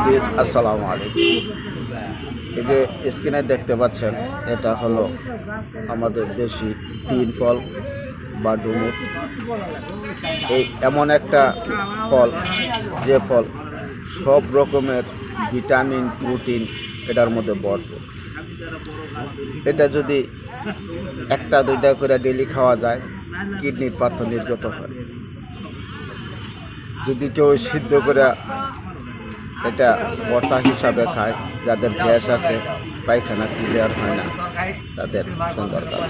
উপস্থিতি আসসালামু আলাইকুম। এই যে স্ক্রিনে দেখতে পাচ্ছেন, এটা হলো আমাদের দেশি তিন ফল বা ডুমুর। এই এমন একটা ফল, যে ফল সব রকমের ভিটামিন, প্রোটিন এটার মধ্যে ভরপুর। এটা যদি একটা দুইটা করে ডেলি খাওয়া যায়, কিডনির পাথর নির্গত হয়। যদি কেউ সিদ্ধ করে এটা বর্তা হিসাবে খায়, যাদের গ্যাস আছে, পায়খানা ক্লিয়ার হয় না, তাদের সুন্দর কাজ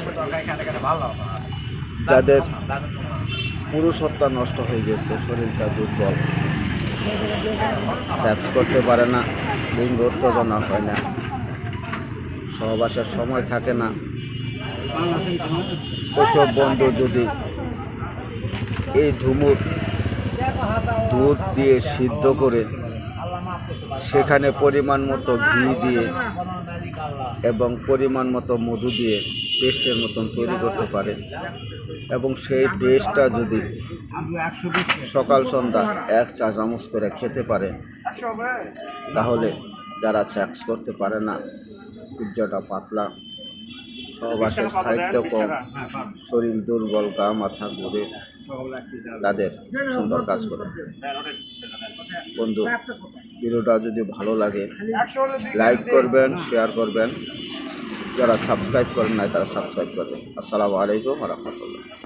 যাদের পুরুষত্বা নষ্ট হয়ে গেছে, শরীরটা দুর্বল সেক্স করতে পারে না, লিঙ্গ উত্তেজনা হয় না, সহবাসের সময় থাকে না। ওসব বন্ধু যদি এই ঝুমুর দুধ দিয়ে সিদ্ধ করে সেখানে পরিমাণ মতো ঘি দিয়ে এবং পরিমাণ মতো মধু দিয়ে পেস্টের মতন তৈরি করতে পারে। এবং সেই পেস্টটা যদি সকাল সন্ধ্যা এক চা চামচ করে খেতে পারে, তাহলে যারা সেক্স করতে পারে না, সূর্যটা পাতলা, সহবাসের স্থায়িত্ব কম, শরীর দুর্বল, গা মাথা ঘুরে তাদের সুন্দর কাজ করে। বন্ধু, ভিডিওটা যদি ভালো লাগে লাইক করবেন শেয়ার করবেন। যারা সাবস্ক্রাইব করেন নাই, তারা সাবস্ক্রাইব করবেন। আসসালামু আলাইকুম রহমতুল্লাহ।